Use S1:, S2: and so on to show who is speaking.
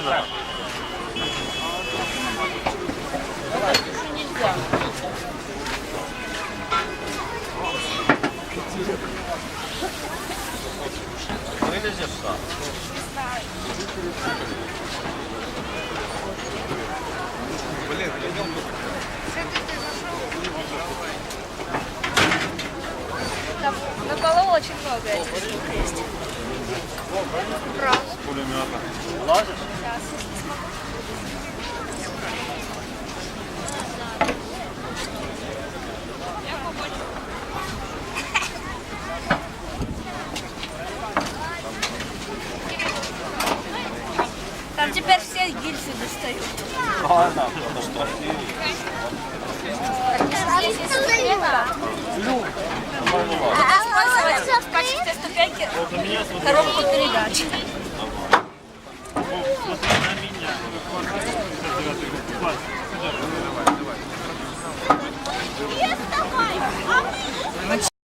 S1: да? Вылезешь.
S2: Там на полу очень много этих есть. Раз.
S1: Пулемета. Лазишь?
S2: Сейчас. Там теперь все гильзы достают.
S1: Ладно, ну что, ты-
S2: Здесь есть ступенька. Использовать в качестве ступеньки коробку передач. Давай, давай. Не вставай, а мы не